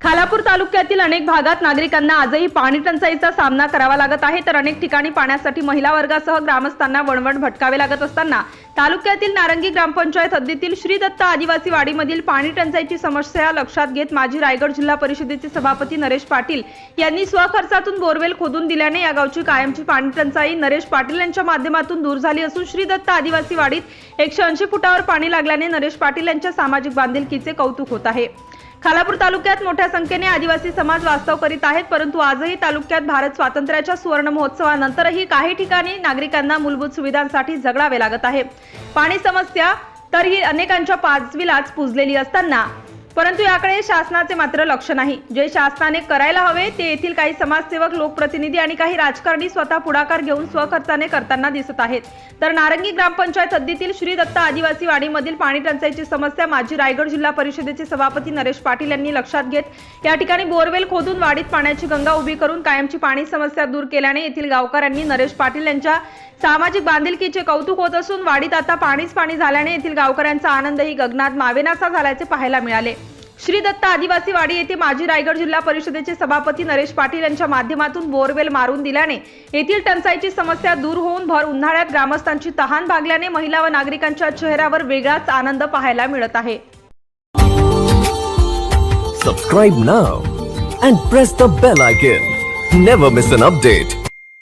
खालापूर तालुक्यातील अनेक भागात नागरिकांना आजही पाणी टंचाईचा सामना करावा लागत आहे. तर अनेक ठिकाणी पाण्यासाठी महिला वर्गासह ग्रामस्थांना वणवण भटकावे लागत असताना तालुक्यातील नारंगी ग्रामपंचायत हद्दीतील श्री दत्त आदिवासी वाडीमधील पाणी टंचाईची समस्या लक्षात घेत माजी रायगड जिल्हा परिषदेचे सभापती नरेश पाटील यांनी स्वखर्चातून बोरवेल खोदून दिल्याने या गावची कायमची पाणी टंचाई नरेश पाटील यांच्या माध्यमातून दूर झाली असून श्री दत्त आदिवासी वाडीत एकशे ऐंशी फुटावर पाणी लागल्याने नरेश पाटील यांच्या सामाजिक बांधिलकीचे कौतुक होत आहे. खालापूर तालुक्यात मोठ्या संख्येने आदिवासी समाज वास्तव करीत आहेत परंतु आजही तालुक्यात भारत स्वातंत्र्याच्या सुवर्ण महोत्सवानंतरही काही ठिकाणी नागरिकांना मूलभूत सुविधांसाठी झगडावे लागत आहे. पाणी समस्या तर ही अनेकांच्या पाचवीलाच पुजलेली असताना परंतु याकडे शासनाचे मात्र लक्ष नाही. जे शासनाने करायला हवे ते येथील काही समाजसेवक लोकप्रतिनिधी आणि काही राजकारणी स्वतः पुढाकार घेऊन स्वखर्चाने करताना दिसत आहेत. तर नारंगी ग्रामपंचायत हद्दीतील श्री दत्ता आदिवासी वाडीमधील पाणी टंचाईची समस्या माजी रायगड जिल्हा परिषदेचे सभापती नरेश पाटील यांनी लक्षात घेत या ठिकाणी बोरवेल खोदून वाडीत पाण्याची गंगा उभी करून कायमची पाणी समस्या दूर केल्याने येथील गावकऱ्यांनी नरेश पाटील यांच्या सामाजिक बांधिलकीचे कौतुक होत असून वाडीत आता पाणीच पाणी झाल्याने येथील गावकऱ्यांचा आनंदही गगनात मावेनासा झाल्याचे पाहायला मिळाले. श्री दत्त आदिवासी वाडी येथे माजी रायगड जिल्हा परिषदेचे सभापती नरेश पाटील यांच्या माध्यमातून बोरवेल मारून दिल्याने येथील टंचाईची समस्या दूर होऊन भर उन्हाळ्यात ग्रामस्थांची तहान भागल्याने महिला व नागरिकांच्या चेहऱ्यावर वेगळाच आनंद पाहायला मिळत आहे. Subscribe now and press the bell icon never miss an update